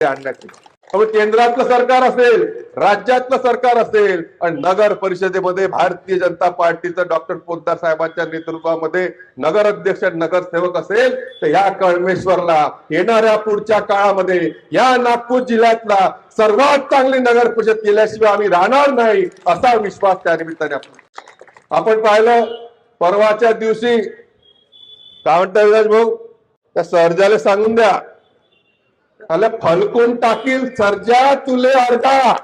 आणण्यात त्यामुळे केंद्रातलं सरकार असेल राज्यातलं सरकार असेल आणि नगर परिषदेमध्ये भारतीय जनता पार्टीचं डॉक्टर पोद्दार साहेबांच्या नेतृत्वामध्ये नगर अध्यक्ष नगरसेवक असेल तर या कळमेश्वरला येणाऱ्या पुढच्या काळामध्ये या नागपूर जिल्ह्यातला सर्वात चांगली नगर परिषद केल्याशिवाय आम्ही राहणार नाही असा विश्वास त्या निमित्ताने आपण आपण पाहिलं परवाच्या दिवशी काय म्हणता विराज भाऊ त्या सर्जाला सांगून द्या. त्याला फलकून टाकील सर्जा तुले अर्धा.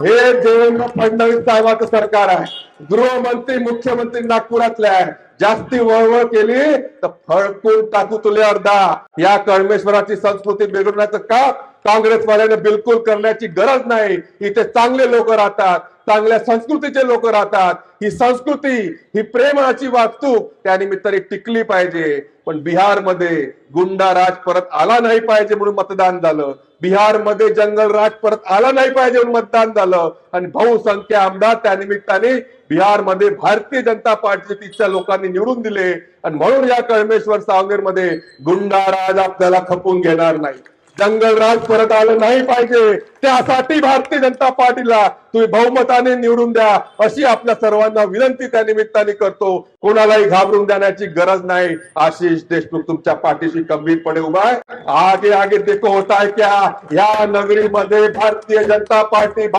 हे देवेंद्र फडणवीस साहेबाचं सरकार आहे. गृहमंत्री मुख्यमंत्री नागपुरातले आहे. जास्ती वळवळ केली तर फळकून टाकू तुले अर्धा. या कळमेश्वराची संस्कृती बिघडण्याचं का? काँग्रेसवाल्याने बिलकुल करण्याची गरज नाही. इथे चांगले लोक राहतात चांगल्या संस्कृतीचे लोक राहतात. ही संस्कृती ही प्रेमाची वागणूक त्या निमित्ताने टिकली पाहिजे. पण बिहारमध्ये गुंडाराज परत आला नाही पाहिजे म्हणून मतदान झालं. बिहारमध्ये जंगल राज परत आला नाही पाहिजे म्हणून मतदान झालं. आणि बहुसंख्य आमदार त्या निमित्ताने बिहारमध्ये भारतीय जनता पार्टीच्या लोकांनी निवडून दिले. आणि म्हणून या कळमेश्वर सावनेरमध्ये गुंडाराज आपल्याला खपून घेणार नाही जंगलराज परत आलं नाही पाहिजे. त्यासाठी भारतीय जनता पार्टीला तुम्ही बहुमताने निवडून द्या अशी आपल्या सर्वांना विनंती त्या निमित्ताने करतो. कोणालाही घाबरून देण्याची गरज नाही. आशिष देशमुख तुमच्या पाठीशी गंभीरपणे उभा आहे. आगे आगे देखो होता है क्या? या नगरीमध्ये भारतीय जनता पार्टी